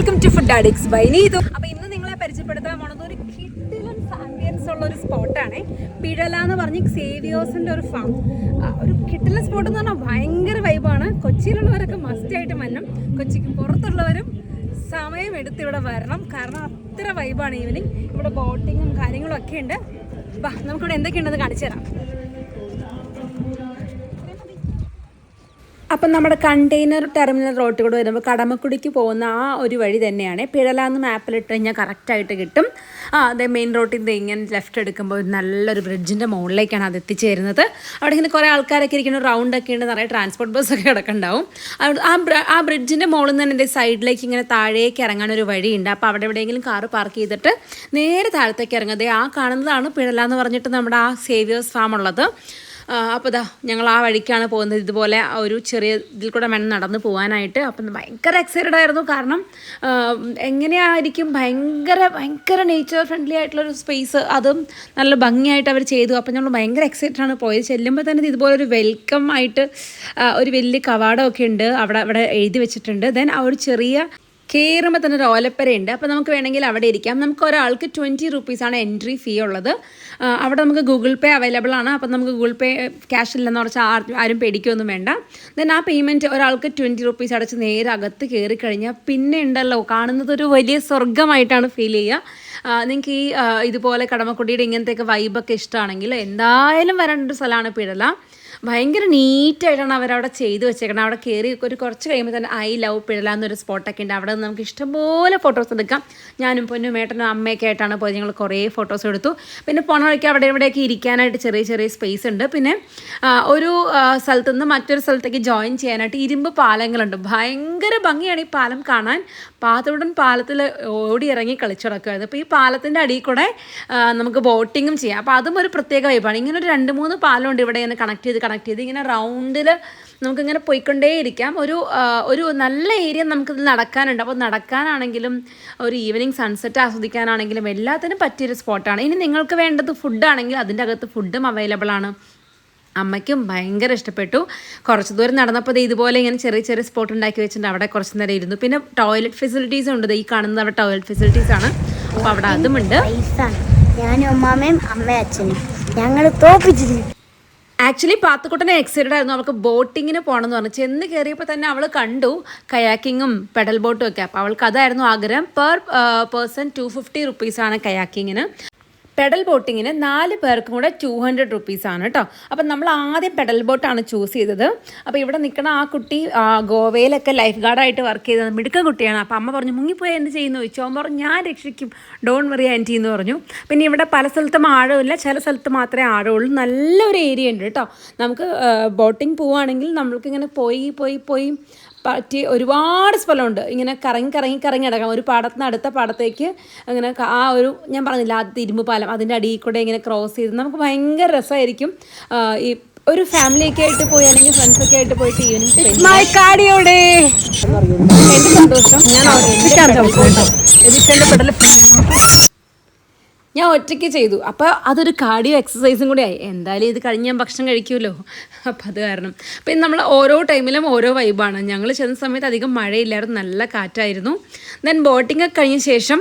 Welcome to food addicts by Neethu അപ്പൊ ഇന്ന് നിങ്ങളെ പരിചയപ്പെടുത്താൻ പോണത് ഒരു കിട്ടിലൻ ആംബിയൻസ് ഉള്ള ഒരു സ്പോട്ടാണ് പിഴല എന്ന് പറഞ്ഞ് സേവിയോസിന്റെ ഒരു ഫാം ഒരു കിട്ടിലൻ സ്പോട്ട് എന്ന് പറഞ്ഞാൽ ഭയങ്കര വൈബാണ് കൊച്ചിയിലുള്ളവരൊക്കെ മസ്റ്റ് ആയിട്ട് മന്നം കൊച്ചിക്ക് പുറത്തുള്ളവരും സമയം എടുത്ത് ഇവിടെ വരണം. കാരണം അത്ര വൈബാണ് ഈവനിങ് ഇവിടെ ബോട്ടിങ്ങും കാര്യങ്ങളും ഒക്കെ ഉണ്ട്. ബാ നമുക്കിവിടെ എന്തൊക്കെയുണ്ടെന്ന് കാണിച്ചു തരാം. അപ്പം നമ്മുടെ കണ്ടെയ്നർ ടെർമിനൽ റോട്ടിൽ കൂടെ വരുമ്പോൾ കടമക്കുടിക്ക് പോകുന്ന ആ ഒരു വഴി തന്നെയാണ്. പിഴലാന്ന് മാപ്പിലിട്ട് കഴിഞ്ഞാൽ കറക്റ്റായിട്ട് കിട്ടും. ആ അതെ മെയിൻ റോട്ടിൽ നിന്ന് ഇങ്ങനെ ലെഫ്റ്റ് എടുക്കുമ്പോൾ ഒരു നല്ലൊരു ബ്രിഡ്ജിന്റെ മുകളിലേക്കാണ് അത് എത്തിച്ചേരുന്നത്. അവിടെ ഇങ്ങനെ കുറേ ആൾക്കാരൊക്കെ ഇരിക്കുന്ന റൗണ്ടൊക്കെ ഉണ്ട് നിറയെ ട്രാൻസ്പോർട്ട് ബസ്സൊക്കെ കിടക്കുന്നുണ്ടാവും. ആ ആ ബ്രിഡ്ജിന്റെ മുകളിൽ നിന്ന് എന്റെ സൈഡിലേക്ക് ഇങ്ങനെ താഴേക്ക് ഇറങ്ങാൻ ഒരു വഴിയുണ്ട്. അപ്പോൾ അവിടെ എവിടെയെങ്കിലും കാറ് പാർക്ക് ചെയ്തിട്ട് നേരെ താഴത്തേക്ക് ഇറങ്ങുന്നത് ആ കാണുന്നതാണ് പിഴല എന്ന് പറഞ്ഞിട്ട് നമ്മുടെ ആ സേവിയേഴ്സ് ഫാം ഉള്ളത്. അപ്പോൾ ഇതാ ഞങ്ങൾ ആ വഴിക്കാണ് പോകുന്നത്. ഇതുപോലെ ഒരു ചെറിയ ഇതിൽ കൂടെ വേണം നടന്ന് പോകാനായിട്ട് അപ്പം ഭയങ്കര എക്സൈറ്റഡ് ആയിരുന്നു. കാരണം എങ്ങനെയായിരിക്കും ഭയങ്കര ഭയങ്കര നേച്ചർ ഫ്രണ്ട്ലി ആയിട്ടുള്ളൊരു സ്പേസ് അതും നല്ല ഭംഗിയായിട്ട് അവർ ചെയ്തു. അപ്പം ഞങ്ങൾ ഭയങ്കര എക്സൈറ്റഡ് ആണ് പോയത്. ചെല്ലുമ്പോൾ തന്നെ ഇതുപോലെ ഒരു വെൽക്കം ആയിട്ട് ഒരു വലിയ കവാടമൊക്കെ ഉണ്ട്. അവിടെ അവിടെ എഴുതി വെച്ചിട്ടുണ്ട്. ദെൻ ആ ഒരു ചെറിയ കയറുമ്പോൾ തന്നെ ഒരു ഓലപ്പരയുണ്ട്. അപ്പോൾ നമുക്ക് വേണമെങ്കിൽ അവിടെ ഇരിക്കാം. നമുക്ക് ഒരാൾക്ക് ട്വന്റി റുപ്പീസാണ് എൻട്രി ഫീ ഉള്ളത്. അവിടെ നമുക്ക് ഗൂഗിൾ പേ അവൈലബിൾ ആണ്. അപ്പോൾ നമുക്ക് ഗൂഗിൾ പേ ക്യാഷ് ഇല്ലെന്ന് കുറച്ച് ആരും പേടിക്കൊന്നും വേണ്ട. ദെൻ ആ പേയ്മെന്റ് ഒരാൾക്ക് ട്വന്റി റുപ്പീസ് അടച്ച് നേരെ അകത്ത് കയറി കഴിഞ്ഞാൽ പിന്നെ ഉണ്ടല്ലോ കാണുന്നത് ഒരു വലിയ സ്വർഗമായിട്ടാണ് ഫീൽ ചെയ്യുക. നിങ്ങൾക്ക് ഈ ഇതുപോലെ കടമക്കുടിയുടെ ഇങ്ങനത്തെയൊക്കെ വൈബൊക്കെ ഇഷ്ടമാണെങ്കിൽ എന്തായാലും വരേണ്ട ഒരു സ്ഥലമാണ് പിഴല. ഭയങ്കര നീറ്റായിട്ടാണ് അവരവിടെ ചെയ്തു വെച്ചേക്കണം. അവിടെ കയറി ഒരു കുറച്ച് കഴിയുമ്പോൾ തന്നെ ഐ ലവ് പിഴല എന്നൊരു സ്പോട്ടൊക്കെ ഉണ്ട്. അവിടെ നമുക്ക് ഇഷ്ടംപോലെ ഫോട്ടോസ് എടുക്കാം. ഞാനും പൊന്നും ഏട്ടനും അമ്മയൊക്കെ ആയിട്ടാണ് പോയത്. ഞങ്ങൾ കുറേ ഫോട്ടോസ് എടുത്തു. പിന്നെ പോണ വഴിക്ക് അവിടെ ഇവിടെയൊക്കെ ഇരിക്കാനായിട്ട് ചെറിയ ചെറിയ സ്പേസ് ഉണ്ട്. പിന്നെ ഒരു സ്ഥലത്ത് നിന്ന് മറ്റൊരു സ്ഥലത്തേക്ക് ജോയിൻ ചെയ്യാനായിട്ട് ഇരുമ്പ് പാലങ്ങളുണ്ട്. ഭയങ്കര ഭംഗിയാണ് ഈ പാലം കാണാൻ. പാതോടൻ പാലത്തിൽ ഓടി ഇറങ്ങി കളിച്ചു നടക്കുകയായിരുന്നു അപ്പോൾ ഈ പാലത്തിന്റെ അടിയിൽ കൂടെ നമുക്ക് ബോട്ടിങ്ങും ചെയ്യാം. അപ്പോൾ അതും ഒരു പ്രത്യേക വൈബാണ് ഇങ്ങനെ ഒരു രണ്ട് മൂന്ന് പാലമുണ്ട് ഇവിടെ ഇങ്ങനെ കണക്ട് ചെയ്ത് കണക്ട് ചെയ്ത് ഇങ്ങനെ റൗണ്ടിൽ നമുക്കിങ്ങനെ പോയിക്കൊണ്ടേയിരിക്കാം. ഒരു ഒരു നല്ല ഏരിയ നമുക്കിത് നടക്കാനുണ്ട്. അപ്പോൾ നടക്കാനാണെങ്കിലും ഒരു ഈവനിങ് സൺസെറ്റ് ആസ്വദിക്കാനാണെങ്കിലും എല്ലാത്തിനും പറ്റിയൊരു സ്പോട്ടാണ് ഇനി നിങ്ങൾക്ക് വേണ്ടത് ഫുഡാണെങ്കിൽ അതിന്റെ അകത്ത് ഫുഡും അവൈലബിൾ ആണ്. അമ്മയ്ക്കും ഭയങ്കര ഇഷ്ടപ്പെട്ടു. കുറച്ച് ദൂരം നടന്നപ്പോൾ ഇതുപോലെ ഇങ്ങനെ ചെറിയ ചെറിയ സ്പോട്ട് ഉണ്ടാക്കി വെച്ചിട്ടുണ്ട്. അവിടെ കുറച്ച് നേരം ഇരുന്നു. പിന്നെ ടോയ്ലറ്റ് ഫെസിലിറ്റീസ് ഉണ്ട്. ഈ കാണുന്നത് അവിടെ ടോയ്ലറ്റ് ഫെസിലിറ്റീസ് ആണ്. അപ്പോൾ അവിടെ അതുമുണ്ട് ഞാൻ ഞാനും അമ്മാമ്മയും അമ്മയും അച്ഛനും. ഞങ്ങൾ തോപ്പിച്ചിരുന്നു ആക്ച്വലി പാത്തുക്കുട്ടനെ എക്സൈറ്റഡ് ആയിരുന്നു. അവൾക്ക് ബോട്ടിങ്ങിന് പോകണം എന്ന് പറഞ്ഞു. ചെന്ന് കയറിയപ്പോൾ തന്നെ അവൾ കണ്ടു കയാക്കിങ്ങും പെഡൽ ബോട്ടും ഒക്കെ. അപ്പോൾ അവൾക്ക് അതായിരുന്നു ആഗ്രഹം. പെർ പേഴ്സൺ ടു ഫിഫ്റ്റി റുപ്പീസാണ് കയാക്കിങ്ങിന്. പെഡൽ ബോട്ടിങ്ങിന് നാല് പേർക്കും കൂടെ ടു ഹൺഡ്രഡ് റുപ്പീസാണ് കേട്ടോ അപ്പം നമ്മൾ ആദ്യം പെഡൽ ബോട്ടാണ് ചൂസ് ചെയ്തത്. അപ്പോൾ ഇവിടെ നിൽക്കുന്ന ആ കുട്ടി ഗോവയിലൊക്കെ ലൈഫ് ഗാർഡായിട്ട് വർക്ക് ചെയ്തത് മിടുക്ക കുട്ടിയാണ്. അപ്പോൾ അമ്മ പറഞ്ഞു മുങ്ങിപ്പോയി എന്ത് ചെയ്യുന്നു? ചോദിച്ചു. അമ്മ പറഞ്ഞു ഞാൻ രക്ഷിക്കും. ഡോൺ വെറി ആന്റി എന്ന് പറഞ്ഞു. പിന്നെ ഇവിടെ പല സ്ഥലത്തും ആഴമില്ല ചില സ്ഥലത്ത് മാത്രമേ ആഴമുള്ളൂ നല്ലൊരു ഏരിയ ഉണ്ട് കേട്ടോ നമുക്ക് ബോട്ടിങ് പോവുകയാണെങ്കിൽ നമ്മൾക്കിങ്ങനെ പോയി പോയി പോയി പറ്റി ഒരുപാട് സ്ഥലമുണ്ട്. ഇങ്ങനെ കറങ്ങി കറങ്ങി കറങ്ങി അടക്കാം ഒരു പാടത്ത് നിന്ന് അടുത്ത പാടത്തേക്ക് അങ്ങനെ ആ ഒരു ഞാൻ പറഞ്ഞില്ല ആ തിരുമ്പ് പാലം അതിന്റെ അടിയിൽ കൂടെ ഇങ്ങനെ ക്രോസ് ചെയ്ത് നമുക്ക് ഭയങ്കര രസമായിരിക്കും. ഈ ഒരു ഫാമിലിയൊക്കെ ആയിട്ട് പോയി അല്ലെങ്കിൽ ഫ്രണ്ട്സൊക്കെ ആയിട്ട് പോയിട്ട് ഈവനിങ് എന്റെ സന്തോഷം. ഞാൻ ഞാൻ ഒറ്റയ്ക്ക് ചെയ്തു. അപ്പോൾ അതൊരു കാർഡിയോ എക്സസൈസും കൂടി ആയി. എന്തായാലും ഇത് കഴിഞ്ഞ് ഞാൻ ഭക്ഷണം കഴിക്കുമല്ലോ അപ്പം അത് കാരണം. പിന്നെ നമ്മൾ ഓരോ ടൈമിലും ഓരോ വൈബാണ് ഞങ്ങൾ ചെന്ന സമയത്ത് അധികം മഴയില്ലായിരുന്നു. നല്ല കാറ്റായിരുന്നു. ദെൻ ബോട്ടിംഗ് ഒക്കെ കഴിഞ്ഞ ശേഷം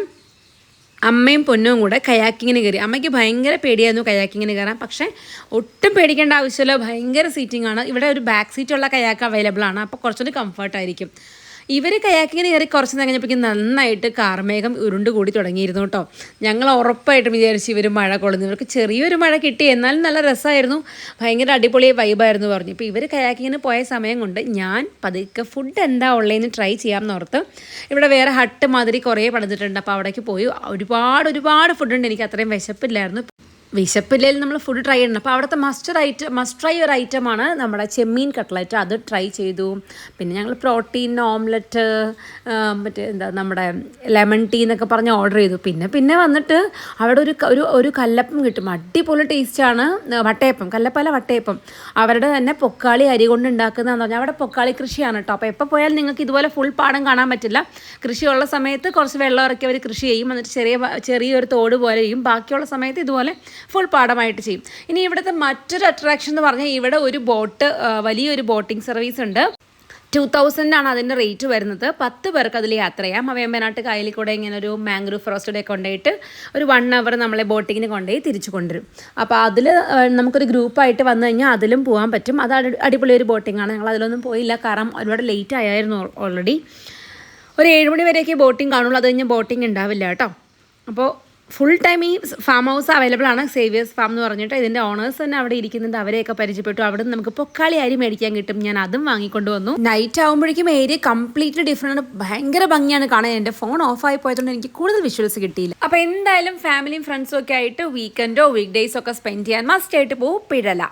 അമ്മയും പൊന്നും കൂടെ കയാക്കിങ്ങിന് കയറി. അമ്മയ്ക്ക് ഭയങ്കര പേടിയായിരുന്നു കയാക്കിങ്ങിന് കയറാൻ. പക്ഷേ ഒട്ടും പേടിക്കേണ്ട ആവശ്യമില്ല. ഭയങ്കര സീറ്റിംഗ് ആണ്. ഇവിടെ ഒരു ബാക്ക് സീറ്റുള്ള കയാക്ക് അവൈലബിൾ ആണ്. അപ്പോൾ കുറച്ചുകൂടി കംഫർട്ടായിരിക്കും ഇവർ കയാക്കിങ്ങിന് കയറി കുറച്ച് കഴിഞ്ഞപ്പോഴേക്കും നന്നായിട്ട് കാർമേഘം ഉരുണ്ട് കൂടി തുടങ്ങിയിരുന്നു കേട്ടോ. ഞങ്ങൾ ഉറപ്പായിട്ടും വിചാരിച്ചു ഇവർ മഴ കൊള്ളുന്നു. ഇവർക്ക് ചെറിയൊരു മഴ കിട്ടി എന്നാലും നല്ല രസമായിരുന്നു. ഭയങ്കര അടിപൊളി വൈബായിരുന്നു പറഞ്ഞു. ഇപ്പോൾ ഇവർ കയാക്കിങ്ങിന് പോയ സമയം കൊണ്ട് ഞാൻ പതുക്കെ ഫുഡ് എന്താ ഉള്ളതെന്ന് ട്രൈ ചെയ്യാമെന്ന് ഓർത്ത് ഇവിടെ വേറെ ഹട്ട് മാതിരി കുറേ പണിതിട്ടുണ്ട്. അപ്പോൾ അവിടേക്ക് പോയി. ഒരുപാട് ഒരുപാട് ഫുഡുണ്ട് എനിക്ക് അത്രയും വിശപ്പില്ലായിരുന്നു. വിശപ്പില്ലെങ്കിൽ നമ്മൾ ഫുഡ് ട്രൈ ചെയ്യണം അപ്പോൾ അവിടുത്തെ മസ്റ്റർ ഐറ്റം മസ്റ്റ് ട്രൈ ഒരു ആണ് നമ്മുടെ ചെമ്മീൻ കട്ട്ലറ്റ് അത് ട്രൈ ചെയ്തു. പിന്നെ ഞങ്ങൾ പ്രോട്ടീൻ ഓംലെറ്റ് മറ്റേ എന്താ നമ്മുടെ ലെമൺ ടീ എന്നൊക്കെ പറഞ്ഞ് ഓർഡർ ചെയ്തു. പിന്നെ പിന്നെ വന്നിട്ട് അവിടെ ഒരു ഒരു ഒരു കല്ലപ്പം കിട്ടും. അടിപൊളി ടേസ്റ്റാണ് വട്ടയപ്പം കല്ലപ്പല വട്ടയപ്പം. അവരുടെ തന്നെ പൊക്കാളി അരി കൊണ്ട് ഉണ്ടാക്കുന്നതെന്ന് പറഞ്ഞാൽ അവിടെ പൊക്കാളി കൃഷിയാണ് കേട്ടോ. അപ്പോൾ എപ്പോൾ പോയാലും നിങ്ങൾക്ക് ഇതുപോലെ ഫുൾ പാടം കാണാൻ പറ്റില്ല. കൃഷിയുള്ള സമയത്ത് കുറച്ച് വെള്ളം ഇറക്കി അവർ കൃഷി ചെയ്യും. എന്നിട്ട് ചെറിയ ചെറിയൊരു തോട് പോലെ ചെയ്യും. ബാക്കിയുള്ള സമയത്ത് ഇതുപോലെ ഫുൾ പാടമായിട്ട് ചെയ്യും. ഇനി ഇവിടുത്തെ മറ്റൊരു അട്രാക്ഷൻ എന്ന് പറഞ്ഞാൽ ഇവിടെ ഒരു ബോട്ട് വലിയൊരു ബോട്ടിംഗ് സർവീസ് ഉണ്ട്. ടു തൗസൻഡാണ് അതിന്റെ റേറ്റ് വരുന്നത്. പത്ത് പേർക്ക് അതിൽ യാത്ര ചെയ്യാം. അവയമ്പനാട്ട് കായലിൽ കൂടെ ഇങ്ങനെ ഒരു മാംഗ്രൂവ് ഫോറസ്റ്റിടെ കൊണ്ടുപോയിട്ട് ഒരു വൺ അവർ നമ്മളെ ബോട്ടിങ്ങിന് കൊണ്ടുപോയി തിരിച്ചു കൊണ്ടുവരും. അപ്പോൾ അതിൽ നമുക്കൊരു ഗ്രൂപ്പായിട്ട് വന്നു കഴിഞ്ഞാൽ അതിലും പോകാൻ പറ്റും. അത് അടിപൊളി ഒരു ബോട്ടിംഗ് ആണ്. ഞങ്ങൾ അതിലൊന്നും പോയില്ല. കാരണം ഒരുപാട് ലേറ്റ് ആയായിരുന്നു ഓൾറെഡി ഒരു ഏഴ് മണി വരെയൊക്കെ ബോട്ടിംഗ് കാണുള്ളൂ. അത് കഴിഞ്ഞ് ബോട്ടിംഗ് ഉണ്ടാവില്ല കേട്ടോ. അപ്പോൾ ഫുൾ ടൈം ഈ ഫാം ഹൗസ് അവൈലബിൾ ആണ്. സേവിയേഴ്സ് ഫാം എന്ന് പറഞ്ഞിട്ട് ഇതിന്റെ ഓണേഴ്സ് തന്നെ അവിടെ ഇരിക്കുന്നുണ്ട്. അവരെയൊക്കെ പരിചയപ്പെട്ടു. അവിടെ നമുക്ക് പൊക്കാളി അരി മേടിക്കാൻ കിട്ടും. ഞാൻ അതും വാങ്ങിക്കൊണ്ട് വന്നു. നൈറ്റ് ആകുമ്പോഴേക്കും ഏരിയ കംപ്ലീറ്റ്ലി ഡിഫറെന്റ് ഭയങ്കര ഭംഗിയാണ് കാണാൻ. എന്റെ ഫോൺ ഓഫ് ആയി പോയതുകൊണ്ട് എനിക്ക് കൂടുതൽ വിഷ്വൽസ് കിട്ടിയില്ല. അപ്പോൾ എന്തായാലും ഫാമിലിയും ഫ്രണ്ട്സും ഒക്കെ ആയിട്ട് വീക്കെൻഡോ വീക്ക് ഡേയ്സോ ഒക്കെ സ്പെൻഡ് ചെയ്യാൻ മസ്റ്റ് ആയിട്ട് പോകും പിഴല.